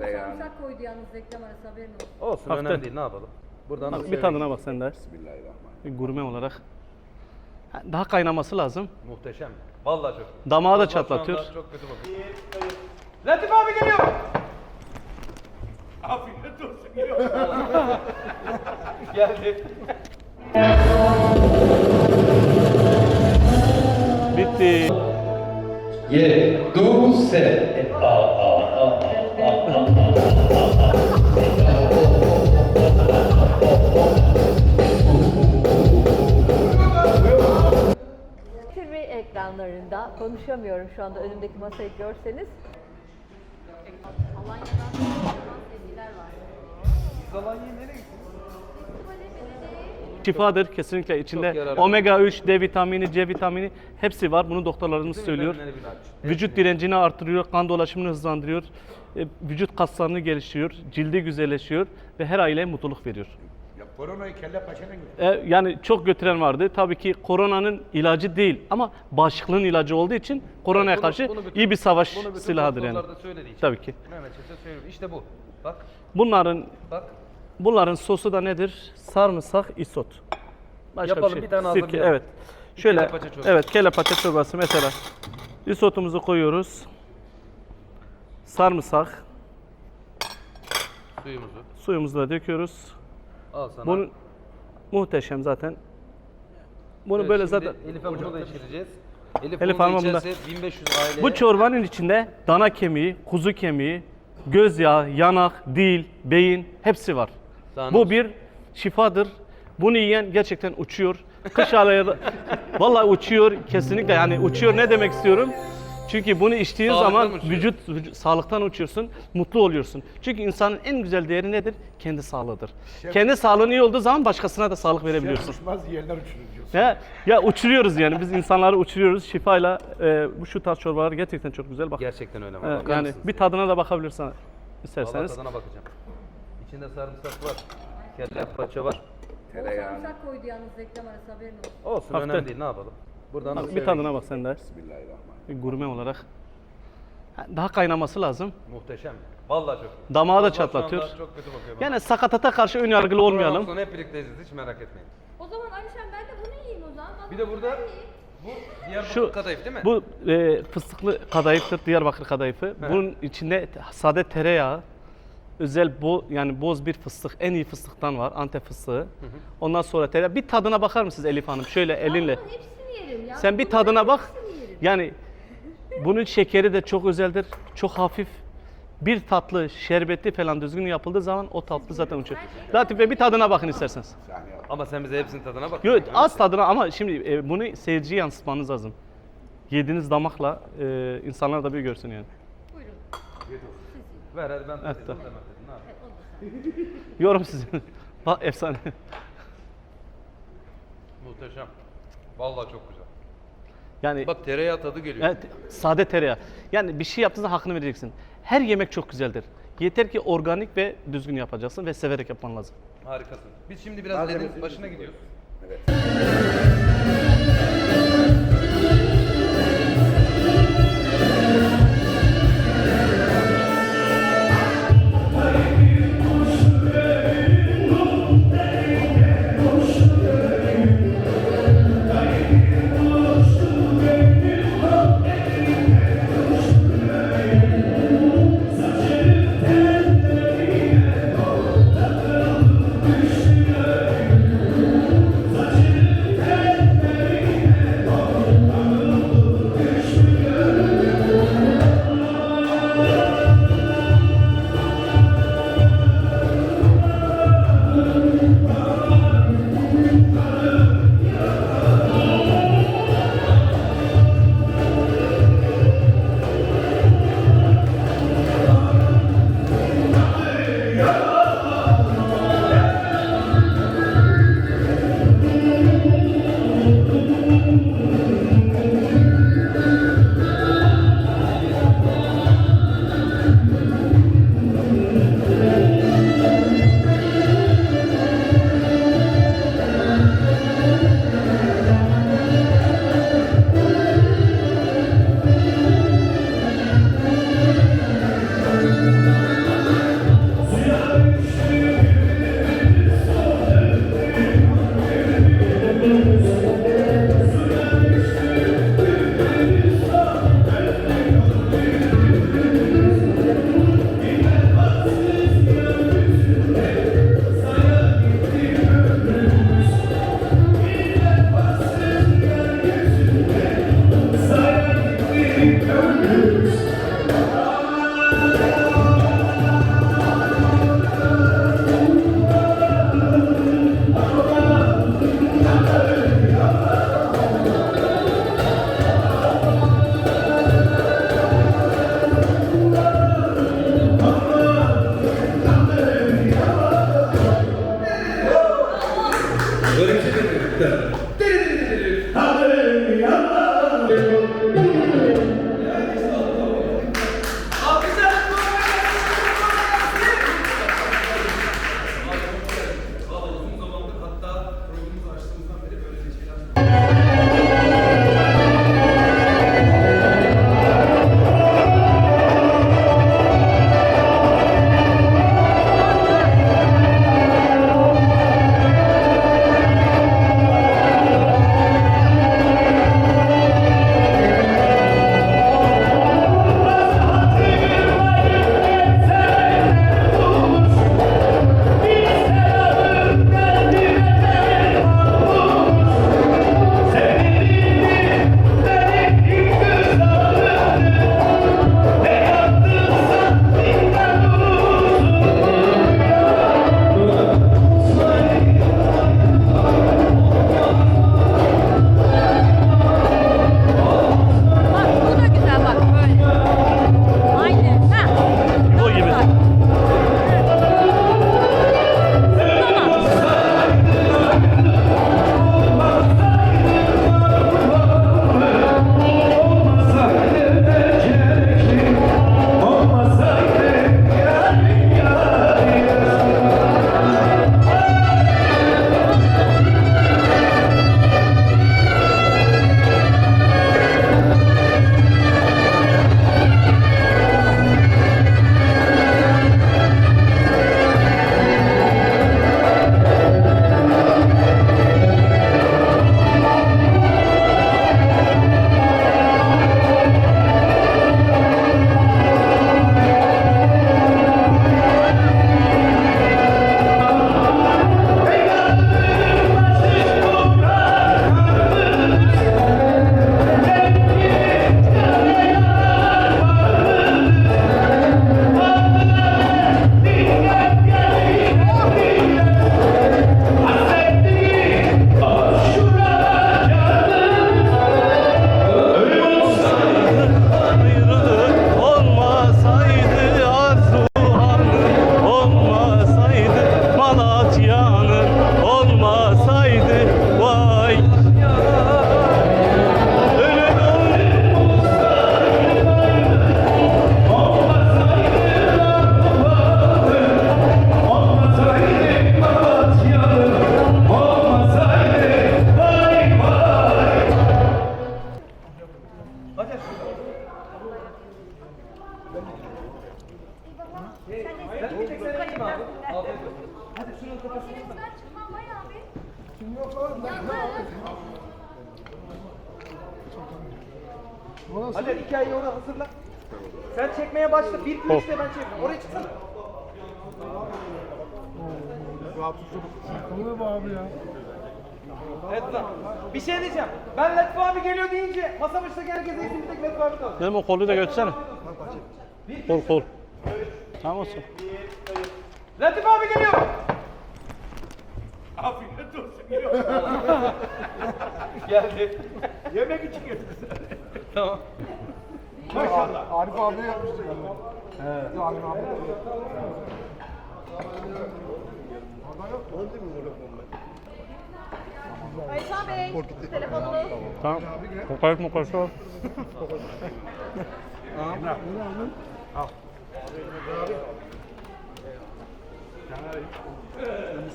kere O yani. sarımsak koydu yalnız reklam arası haberin olsun. Olsun Hafif. önemli değil ne yapalım. Buradan Bak, bir tadına bak sen de. Bismillahirrahmanirrahim. Bir gurme olarak. Daha kaynaması lazım. Muhteşem. Vallahi çok. Damağı da çatlatıyor. Çok kötü bakıyor. Latif abi geliyor. Afiyet olsun. Geldi. Bitti. 7, 12, 7. ekranlarında konuşamıyorum şu anda önümdeki masayı görseniz. Alanya'dan sevgiler var. Alanya'ya nereye gitti? Şifadır kesinlikle içinde omega 3, D vitamini, C vitamini hepsi var. Bunu doktorlarımız söylüyor. Vücut direncini artırıyor, kan dolaşımını hızlandırıyor, e, vücut kaslarını geliştiriyor, cildi güzelleşiyor ve her aileye mutluluk veriyor. Koronayı kelle paçana götür. E, yani çok götüren vardı. Tabii ki koronanın ilacı değil ama bağışıklığın ilacı olduğu için koronaya Bunu- karşı bunu bütün- iyi bir savaş bunu bütün silahıdır yani. söylediği için. Tabii ki. Mehmet Çetin söylüyor. İşte bu. Bak. Bunların Bak. bunların sosu da nedir? Sarımsak, isot. Başka Yapalım, bir şey. bir tane Sirke, evet. Şöyle kelle paça çorbası. evet kelle paça çorbası mesela. Isotumuzu koyuyoruz. Sarımsak, Suyumuzu. suyumuzu da döküyoruz. Al sana. Bunu muhteşem zaten. Bunu Evet, böyle şimdi zaten Elif'e bunu da içireceğiz. Elif, Elif bunu da Hanım'a bunu da- içerse 1500 aileye. Bu çorbanın içinde dana kemiği, kuzu kemiği, göz yağı, yanak, dil, beyin hepsi var. Ne Bu olsun? bir şifadır. Bunu yiyen gerçekten uçuyor. Kış ayları vallahi uçuyor kesinlikle yani uçuyor ne demek istiyorum? Çünkü bunu içtiğin Sağlıktan zaman uçuyor. vücut, vücut sağlıktan uçuyorsun, mutlu oluyorsun. Çünkü insanın en güzel değeri nedir? Kendi sağlığıdır. Kendi sağlığın iyi olduğu zaman başkasına da sağlık verebiliyorsun. Uçmaz yerler uçurur diyorsun. Ya, ya uçuruyoruz yani biz insanları uçuruyoruz şifayla. E, bu şu tarz çorbalar gerçekten çok güzel. Bak, Gerçekten öyle. e, Bakar yani mısınız? bir tadına da bakabilirsen Vallahi isterseniz. tadına bakacağım. İçinde sarımsak var. Kelle paça var. Bol sarımsak koydu yalnız reklam arası haberin olsun. Olsun Hafta. önemli değil ne yapalım. Buradan Bak, bir tadına bak sen de. Bismillahirrahmanirrahim. Bir gurme olarak. Ha, Daha kaynaması lazım. Muhteşem. Vallahi çok. iyi. Damağı da çatlatıyor. Çok kötü bakıyor bana. Yani sakatata karşı ön yargılı olmayalım. Sonra hep birlikteyiz hiç merak etmeyin. O zaman Alişan ben de bunu yiyeyim o zaman. Bir de burada bu Diyarbakır Şu kadayıf değil mi? bu e, fıstıklı kadayıftır, Diyarbakır kadayıfı. Bunun içinde sade tereyağı, özel bo yani boz bir fıstık, en iyi fıstıktan var, Antep fıstığı. Ondan sonra tereyağı. Bir tadına bakar mısınız Elif Hanım? Şöyle elinle. Bunun hepsini yerim ya. Sen bir tadına bak. Yani bunun şekeri de çok özeldir, çok hafif. Bir tatlı, şerbetli falan düzgün yapıldığı zaman o tatlı zaten uçuyor. Latif Bey bir tadına bakın isterseniz. Ama sen bize hepsinin tadına bak. Yok az tadına ama şimdi e, bunu seyirciye yansıtmanız lazım. Yediğiniz damakla e, insanlar da bir görsün yani. Buyurun. Ver hadi ben Evet, evet, tamam. Yorum sizin. Bak efsane. Muhteşem. Vallahi çok güzel. Yani Bak tereyağı tadı geliyor. evet, sade tereyağı. Yani bir şey yaptığında hakkını vereceksin. Her yemek çok güzeldir. Yeter ki organik ve düzgün yapacaksın ve severek yapman lazım. Harikasın. Biz şimdi biraz ledin başına gidiyoruz. Agora que Sen bir tek sen yapayım abi. Afiyet olsun. Hadi şunun kafasını Ben çıkmam bayağı bir. Hadi hikayeyi ona hazırla. Sen çekmeye başla. 1 2 3 de ben çekeyim. Oraya çıksana. Oluyor mu abi ya? Evet lan. Bir şey diyeceğim. Ben Latif abi geliyor deyince masa başındaki herkese isim bir tek Latif abi kaldı. Dedim o kolu da götürsene. Kol kol. Tamam olsun. Latif abi geliyor. Afiyet olsun. Geliyor. Geldi. Yemek için getirdim. Tamam. Maşallah. Arif abi yapmıştı. Evet. Arif abi. Ayşan Bey, telefonunuz. Tamam.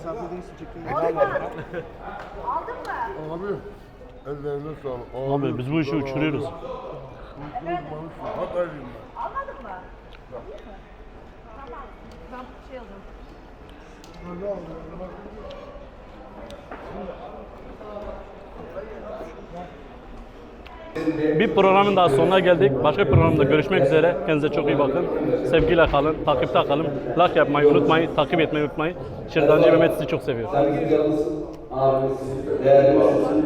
Kokoreç mokoreç var. Aldın mı? Abi ellerine sağlık. Abi biz bu işi uçuruyoruz. Hadi ayrıyım ben. Almadın mı? Tamam. Ben şey alayım. Bir programın daha sonuna geldik. Başka bir programda görüşmek üzere. Kendinize çok iyi bakın. Sevgiyle kalın, takipte kalın. Like yapmayı unutmayın, takip etmeyi unutmayın. Şırdancı Mehmet sizi çok seviyor.